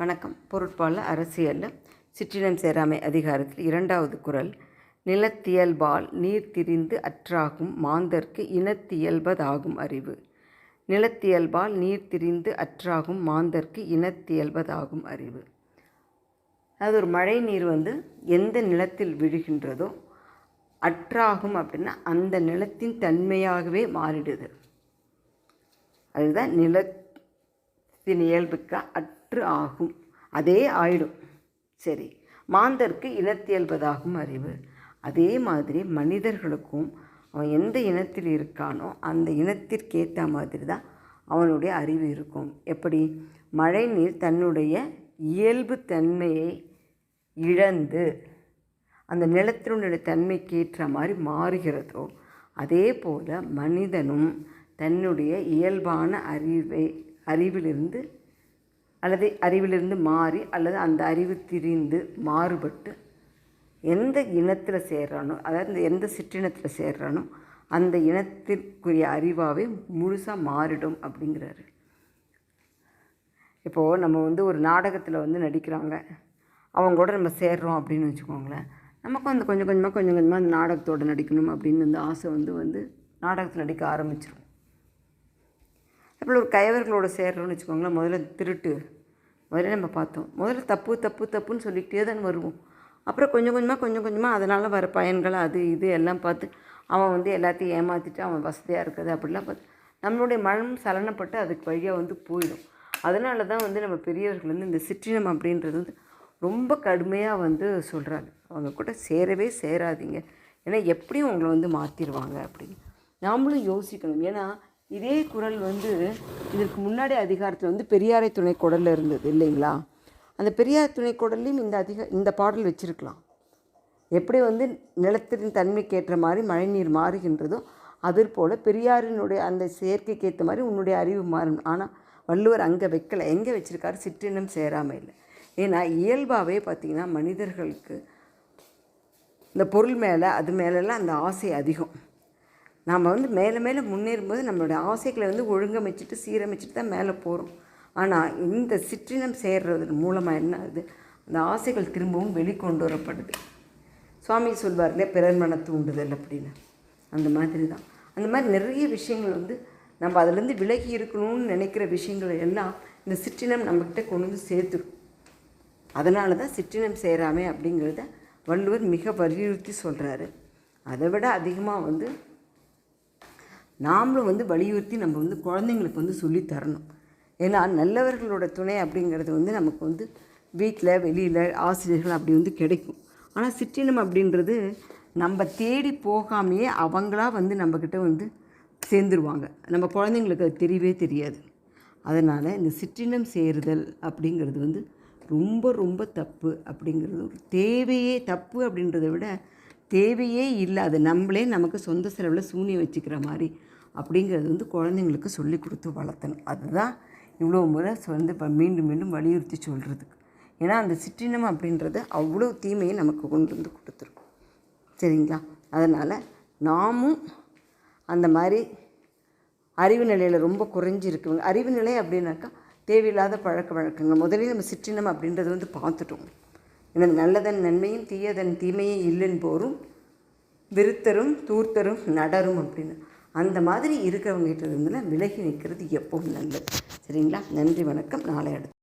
வணக்கம். பொருட்பால அரசியலில் சிற்றினம் சேராமை அதிகாரத்தில் இரண்டாவது குரல். நிலத்தியல்பால் நீர் திரிந்து அற்றாகும் மாந்தர்க்கு இனத்தியல்பதாகும் அறிவு. நிலத்தியல்பால் நீர் திரிந்து அற்றாகும் மாந்தர்க்கு இனத்தியல்பதாகும் அறிவு. அது ஒரு மழை நீர் வந்து எந்த நிலத்தில் விழுகின்றதோ அற்றாகும் அப்படின்னா அந்த நிலத்தின் தன்மையாகவே மாறிடுது. அதுதான் நிலத்தின் இயல்புக்கு சற்று ஆகும். அதே ஆயிடும். சரி மாந்தருக்கு இனத்தியல்பதாகும் அறிவு. அதே மாதிரி மனிதர்களுக்கும் அவன் எந்த இனத்தில் இருக்கானோ அந்த இனத்திற்கேற்ற மாதிரி தான் அவனுடைய அறிவு இருக்கும். எப்படி? மழை நீர் தன்னுடைய இயல்பு தன்மையை இழந்து அந்த நிலத்தினுடைய தன்மைக்கு ஏற்ற மாதிரி மாறுகிறதோ அதே போல் மனிதனும் தன்னுடைய இயல்பான அறிவை அறிவிலிருந்து அல்லது அறிவிலிருந்து மாறி அல்லது அந்த அறிவு திரிந்து மாறுபட்டு எந்த இனத்தில் சேர்றானோ அதாவது எந்த சிற்றினத்தில் சேர்றானோ அந்த இனத்திற்குரிய அறிவாகவே முழுசாக மாறிடும் அப்படிங்கிறாரு. இப்போது நம்ம வந்து ஒரு நாடகத்தில் வந்து நடிக்கிறாங்க. அவங்க கூட நம்ம சேர்றோம் அப்படின்னு வச்சுக்கோங்களேன். நமக்கும் அந்த கொஞ்சம் கொஞ்சமாக கொஞ்சம் கொஞ்சமாக அந்த நாடகத்தோடு நடிக்கணும் அப்படின்னு வந்து ஆசை வந்து வந்து நாடகத்தில் நடிக்க ஆரம்பிச்சிடும் அப்படி ஒரு கயவர்களோட சேர்றோம்னு வச்சுக்கோங்களேன் முதல்ல திருட்டு. முதல்ல நம்ம பார்த்தோம். முதல்ல தப்பு தப்பு தப்புன்னு சொல்லிக்கிட்டே தான் வருவோம். அப்புறம் கொஞ்சம் கொஞ்சமாக கொஞ்சம் கொஞ்சமாக அதனால் வர பயன்கள் அது இது எல்லாம் பார்த்து அவன் வந்து எல்லாத்தையும் ஏமாற்றிட்டு அவன் வசதியாக இருக்குது அப்படிலாம் பார்த்து நம்மளுடைய மனம் சலனப்பட்டு அதுக்கு வழியாக வந்து போயிடும். அதனால தான் வந்து நம்ம பெரியவர்கள் வந்து இந்த சிற்றினம் அப்படின்றது வந்து ரொம்ப கடுமையாக வந்து சொல்கிறாங்க அவங்க கூட சேரவே சேராதீங்க. ஏன்னா எப்படியும் உங்களை வந்து மாற்றிடுவாங்க அப்படின்னு. நாமளும் யோசிக்கணும். ஏன்னா இதே குரல் வந்து இதற்கு முன்னாடி அதிகாரத்தில் வந்து பெரியாரை துணை குடலில் இருந்தது இல்லைங்களா? அந்த பெரியார் துணை இந்த அதிக இந்த பாடல் வச்சுருக்கலாம். எப்படி வந்து நிலத்தின் தன்மைக்கு ஏற்ற மாதிரி மழைநீர் மாறுகின்றதோ அதற்போல் போல் பெரியாரினுடைய அந்த செயற்கைக்கு ஏற்ற மாதிரி உன்னுடைய அறிவு மாறும். ஆனால் வள்ளுவர் அங்கே வைக்கலை. எங்கே வச்சுருக்காரு? சிற்றினம் சேராமல் இல்லை. ஏன்னா இயல்பாகவே பார்த்திங்கன்னா மனிதர்களுக்கு இந்த பொருள் மேலே அது மேலெல்லாம் அந்த ஆசை அதிகம். நாம் வந்து மேலே மேலே முன்னேறும்போது நம்மளுடைய ஆசைகளை வந்து ஒழுங்கமைச்சிட்டு சீரமைச்சிட்டு தான் மேலே போகிறோம் ஆனால் இந்த சிற்றினம் சேர்றது மூலமாக என்ன ஆகுது? அந்த ஆசைகள் திரும்பவும் வெளிக்கொண்டு வரப்படுது. சுவாமி சொல்வார்லே பிறர் மன தூண்டுதல் அப்படின்னு. அந்த மாதிரி தான். அந்த மாதிரி நிறைய விஷயங்கள் வந்து நம்ம அதுலேருந்து விலகி இருக்கணும்னு நினைக்கிற விஷயங்கள் எல்லாம் இந்த சிற்றினம் நம்மக்கிட்ட கொண்டு வந்து சேர்த்துடும் அதனால தான் சிற்றினம் சேராமே அப்படிங்கிறத வள்ளுவர் மிக வலியுறுத்தி சொல்கிறாரு அதை விட அதிகமாக வந்து நாமளும் வந்து வலியுறுத்தி நம்ம வந்து குழந்தைங்களுக்கு வந்து சொல்லி தரணும். ஏன்னா நல்லவர்களோட துணை அப்படிங்கிறது வந்து நமக்கு வந்து வீட்டில் வெளியில் ஆசிரியர்கள் அப்படி வந்து கிடைக்கும். ஆனால் சிற்றினம் அப்படின்றது நம்ம தேடி போகாமையே அவங்களா வந்து நம்மக்கிட்ட வந்து சேர்ந்துருவாங்க. நம்ம குழந்தைங்களுக்கு அது தெரியவே தெரியாது. அதனால் இந்த சிற்றினம் சேருதல் அப்படிங்கிறது வந்து ரொம்ப ரொம்ப தப்பு அப்படிங்கிறது ஒரு தேவையே தப்பு அப்படின்றத விட தேவையே இல்லை. அது நம்மளே நமக்கு சொந்த செலவில் சூனியம் வச்சுக்கிற மாதிரி. அப்படிங்கிறது வந்து குழந்தைங்களுக்கு சொல்லி கொடுத்து வளர்த்தணும். அதுதான் இவ்வளோ முறை வந்து இப்போ மீண்டும் மீண்டும் வலியுறுத்தி சொல்கிறதுக்கு ஏன்னா அந்த சிற்றினம் அப்படின்றது அவ்வளோ தீமையை நமக்கு கொண்டு வந்து கொடுத்துருக்கும். சரிங்களா? அதனால் நாமும் அந்த மாதிரி அறிவு நிலையில் ரொம்ப குறைஞ்சிருக்குவங்க அறிவு நிலை அப்படின்னாக்கா தேவையில்லாத பழக்க வழக்கங்கள். முதலில் நம்ம சிற்றினம் அப்படின்றத வந்து பார்த்துட்டோம். எனது நல்லதன் நன்மையும் தீயதன் தீமையும் இல்லைன்னு போரும் விருத்தரும் தூர்த்தரும் நடரும் அப்படின்னு. அந்த மாதிரி இருக்கிறவங்ககிட்ட இருந்துலாம் விலகி நிற்கிறது எப்பவும் நல்லது. சரிங்களா? நன்றி வணக்கம். நாளை அடுத்து